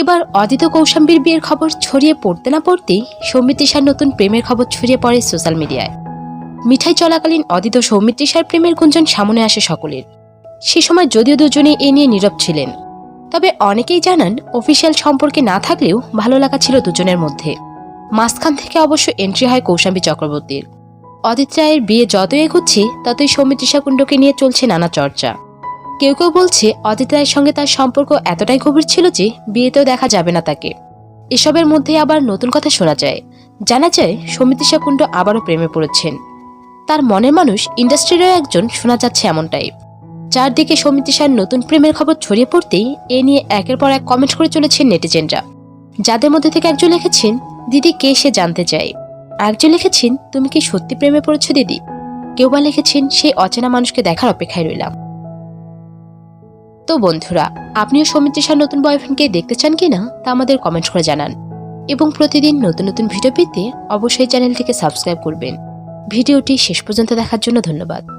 এবার অদিত কৌশাম্বীর বিয়ের খবর ছড়িয়ে পড়তে না পড়তেই সৌমিত্রিষার নতুন প্রেমের খবর ছড়িয়ে পড়ে সোশ্যাল মিডিয়ায়। মিঠাই চলাকালীন অদিত সৌমিত্রিষার প্রেমের গুঞ্জন সামনে আসে সকলের। সে সময় যদিও দুজনেই এ নিয়ে নীরব ছিলেন। তবে অনেকেই জানান, অফিসিয়াল সম্পর্কে না থাকলেও ভালো লাগা ছিল দুজনের মধ্যে। মাঝখান থেকে অবশ্য এন্ট্রি হয় কৌশাম্বী চক্রবর্তীর। অদিত রায়ের বিয়ে যত এগুচ্ছে, ততই সৌমিত্রিষা কুণ্ডকে নিয়ে চলছে নানা চর্চা। কেউ কেউ বলছে অদিত রায়ের সঙ্গে তার সম্পর্ক এতটাই গভীর ছিল যে বিয়েতেও দেখা যাবে না তাকে। এসবের মধ্যে আবার নতুন কথা শোনা যায়। জানা যায়, সৌমিত্রিষা কুণ্ড আবারও প্রেমে পড়েছেন। তার মনের মানুষ ইন্ডাস্ট্রিরও একজন শোনা যাচ্ছে এমনটাই। চারদিকে সৌমিত্রিষার নতুন প্রেমের খবর ছড়িয়ে পড়তেই এ নিয়ে একের পর এক কমেন্ট করে চলেছেন নেটিজেনরা। যাদের মধ্যে থেকে একজন লিখেছেন, দিদি, কে সে জানতে চায়? আরেকজন লিখেছেন, তুমি কি সত্যি প্রেমে পড়েছো, দিদি? কেউ বা লিখেছেন, সেই অচেনা মানুষকে দেখার অপেক্ষায় রইলাম। তো বন্ধুরা, আপনিও সৌমিত্রিষার নতুন বয়ফ্রেন্ডকে দেখতে চান কিনা তা আমাদের কমেন্ট করে জানান। এবং প্রতিদিন নতুন নতুন ভিডিও পেতে অবশ্যই চ্যানেলটিকে সাবস্ক্রাইব করবেন। ভিডিওটি শেষ পর্যন্ত দেখার জন্য ধন্যবাদ।